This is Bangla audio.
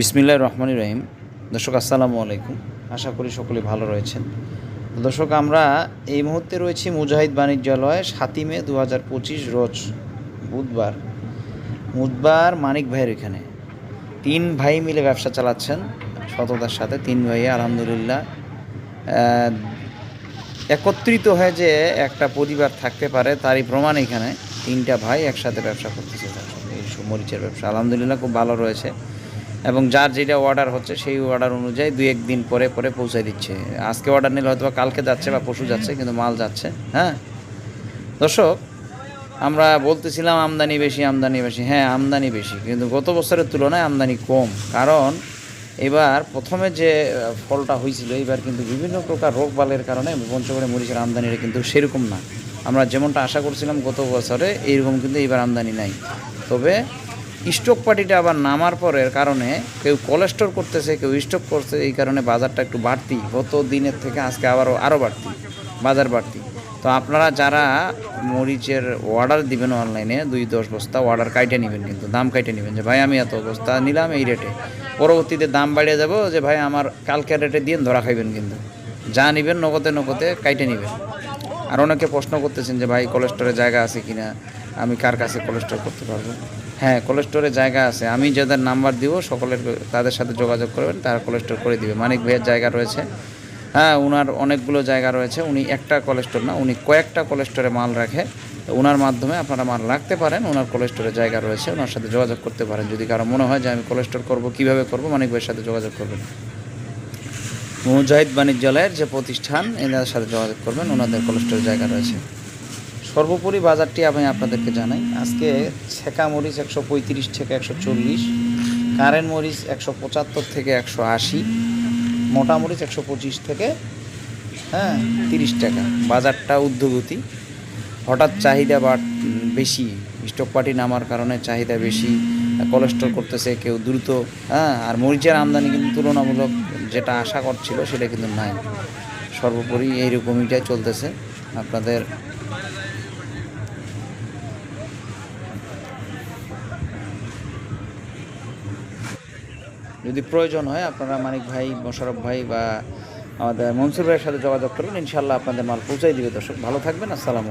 বিসমিল্লাহ রহমান রহিম। দর্শক, আসসালামু আলাইকুম। আশা করি সকলে ভালো রয়েছেন। দর্শক, আমরা এই মুহূর্তে রয়েছি মুজাহিদ বাণিজ্যালয়, সাতই মে দু হাজার পঁচিশ রোজ বুধবার। বুধবার মানিক ভাইয়ের এখানে। তিন ভাই মিলে ব্যবসা চালাচ্ছেন সততার সাথে। তিন ভাই, আলহামদুলিল্লাহ। একত্রিত হয়ে যে একটা পরিবার থাকতে পারে, তারই প্রমাণ এখানে। তিনটা ভাই একসাথে ব্যবসা করতেছে। এই মরিচের ব্যবসা। আলহামদুলিল্লাহ, খুব ভালো রয়েছে। এবং যার যেটা অর্ডার হচ্ছে, সেই অর্ডার অনুযায়ী দুই একদিন পরে পরে পৌঁছে দিচ্ছে। আজকে অর্ডার নিলে হয়তো কালকে যাচ্ছে বা পশু যাচ্ছে, কিন্তু মাল যাচ্ছে হ্যাঁ? দর্শক, আমরা বলতেছিলাম আমদানি বেশি আমদানি বেশি। হ্যাঁ আমদানি বেশি, কিন্তু গত বছরের তুলনায় আমদানি কম। কারণ এবার প্রথমে যে ফলটা হয়েছিল, এবার কিন্তু বিভিন্ন প্রকার রোগ বালের কারণে পঞ্চগড়ে মরিচের আমদানিটা কিন্তু সেরকম না। আমরা যেমনটা আশা করছিলাম গত বছরে, এইরকম কিন্তু এবার আমদানি নাই। তবে স্টক পার্টিটা আবার নামার পরের কারণে কেউ কোলেস্টোর করতেছে, কেউ স্টক করছে, এই কারণে বাজারটা একটু বাড়তি। গত দিনের থেকে আজকে আবারও আরও বাড়তি, বাজার বাড়তি। তো আপনারা যারা মরিচের অর্ডার দিবেন অনলাইনে দুই দশ বস্তা অর্ডার কাইটে নেবেন কিন্তু, দাম কাইটে নেবেন যে, ভাই, আমি এত বস্তা নিলাম এই রেটে পরবর্তীতে দাম বাড়িয়ে যাব যে, ভাই, আমার কালকের রেটে দিয়ে ধরা খাইবেন কিন্তু। যা নেবেন নগদে নগদে কাইটে নেবেন। আর অনেকে প্রশ্ন করতেছেন যে, ভাই কোলেস্টোরে জায়গা আছে কিনা? আমি কার কাছে কোলেস্টোর করতে পারব? হ্যাঁ কোলেস্টোরে জায়গা আছে। আমি যাদের নাম্বার দিব, সকলের, তাদের সাথে যোগাযোগ করবেন, তারা কোলেস্টোর করে দিবে। মানিক ভাইয়ের জায়গা রয়েছে। হ্যাঁ ওনার অনেকগুলো জায়গা রয়েছে। উনি একটা কোলেস্টোর না, উনি কয়েকটা কোলেস্টোরে মাল রাখে। ওনার মাধ্যমে আপনারা মাল রাখতে পারেন ওনার কোলেস্টোরে জায়গা রয়েছে। ওনার সাথে যোগাযোগ করতে পারেন। যদি কারও মনে হয় যে আমি কোলেস্টোর করব, কীভাবে করব, মানিক ভাইয়ের সাথে যোগাযোগ করবেন। মুজাহিদ বাণিজ্যালয়ের যে প্রতিষ্ঠান, এনাদের সাথে যোগাযোগ করবেন। ওনাদের কোলেস্টোর জায়গা রয়েছে। সর্বোপরি বাজারটি আমি আপনাদেরকে জানাই। আজকে ছেঁকা মরিচ একশো পঁয়ত্রিশ থেকে একশো চল্লিশ কারেন্ট মরিচ একশো পঁচাত্তর থেকে একশো আশি, মোটা মরিচ একশো পঁচিশ থেকে হ্যাঁ তিরিশ টাকা। বাজারটা ঊর্ধ্বগতি। হঠাৎ চাহিদা বাট বেশি, স্টক পার্টি নামার কারণে চাহিদা বেশি কোলেস্ট্রল করতেছে, কেউ দ্রুত হ্যাঁ আর মরিচের আমদানি কিন্তু তুলনামূলক যেটা আশা করছিল সেটা কিন্তু নাই। সর্বোপরি এইরকমইটাই চলতেছে। আপনাদের যদি প্রয়োজন হয়, আপনারা মানিক ভাই মোশারফ ভাই বা আমাদের মনসুর ভাইয়ের সাথে যোগাযোগ করবেন ইনশাল্লাহ আপনাদের মাল পৌঁছাই দিবে। দর্শক, ভালো থাকবেন। আসসালাম